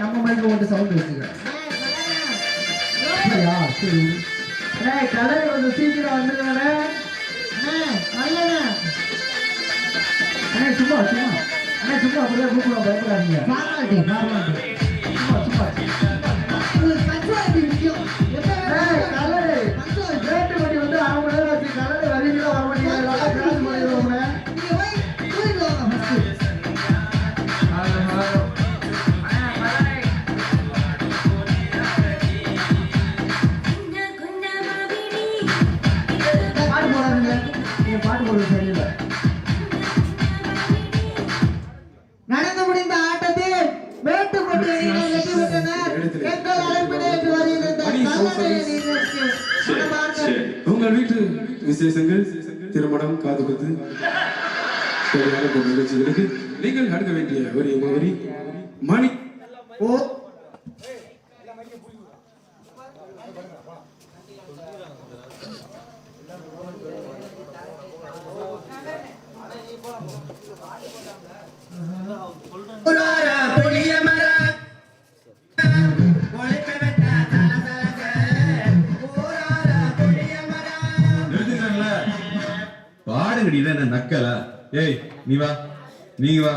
நம்ம மைக்கு மட்டும் சவுண்ட் வச்சுக்கிறேன் அப்படியா? சரி. அண்ணே கலர் கொஞ்சம் சீக்கிரம் வந்துருங்கண்ணே அண்ணே சும்மா சும்மா. அண்ணே சும்மா அப்படியே கூப்பிடுவோம் பயப்படாதீங்க. ஃபார்மாலிட்டி ஃபார்மாலிட்டி போடுறது சரியில்லை. நடந்து முடிந்த ஆட்டத்தில் மேட்டுப்பட்டி அணியினர் வெற்றி பெற்றனர். எங்கள் அழைப்பினை ஏற்று மனமார்ந்த உங்கள் வீட்டு விசேஷங்கள் திருமணம் காது குத்து. சரியான போன்ற நிகழ்ச்சிகளுக்கு நீங்கள் அடுக்க வேண்டிய ஒரு முகவரி மணி. ஓ. பாடுங்கடி இதான் என்ன நக்கலா. ஏய் நீ வா. நீங்க வா.